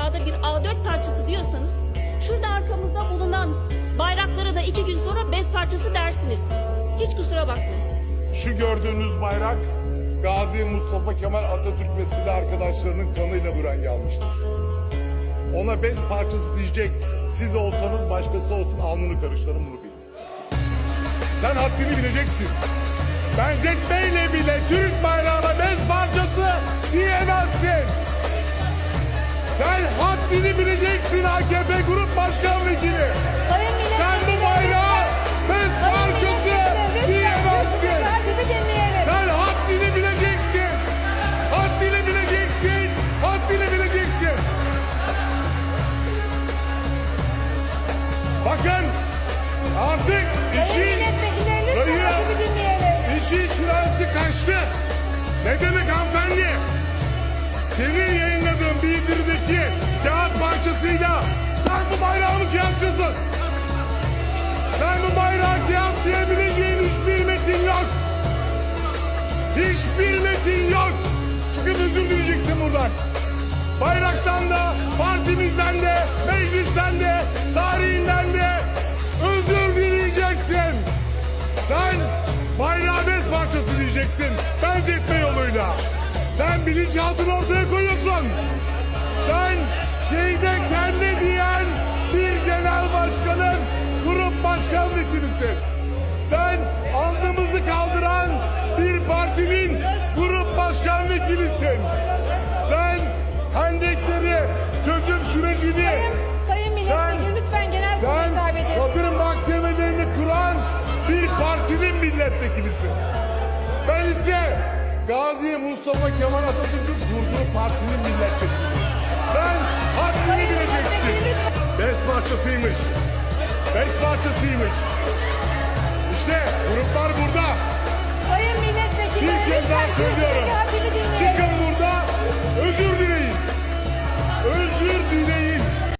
kağıda bir A4 parçası diyorsanız şurada arkamızda bulunan bayraklara da iki gün sonra bez parçası dersiniz siz. Hiç kusura bakmayın. Şu gördüğünüz bayrak Gazi Mustafa Kemal Atatürk ve silah arkadaşlarının kanıyla bu rengi almıştır. Ona bez parçası diyecek siz olsanız başkası olsun alnını karıştırın bunu bilin. Sen haddini bileceksin. Benzetmeyle bile Türk AKP Grup Başkan Vekili. Sayın. Sen bu bayrağı Sayın parçası diyemezsin. Sen haddini bileceksin. Haddini bileceksin. Haddini bileceksin. Bakın artık işin Dayı. İşin şurası kaçtı. Ne demek hanımefendi? Senin yayınladığın bildirideki kağıt parçasıyla Hiçbir metin yok. Çıkıp özür dileyeceksin buradan. Bayraktan da, partimizden de, meclisten de, tarihinden de özür dileyeceksin. Sen bayrağı bez parçası diyeceksin. Benzetme yoluyla. Sen bilinçaltını ortaya koyuyorsun. Sen şeyde kendi diyen bir genel başkanın grup başkan vekilisin. Sen andımızı vekilisin. Sen hendekleri çözüm sürecini Sayın, sayın Milletvekili lütfen genel kurula hitap edin. kadın mahkemelerini kuran bir partinin milletvekilisin. Ben ise Gazi Mustafa Kemal Atatürk'ün kurduğu partinin milletvekiliyim. Sen haddini bileceksin. Bez parçasıymış. Bez parçasıymış. İşte gruplar burada. Sayın Milletvekili Bir kez daha söylüyorum.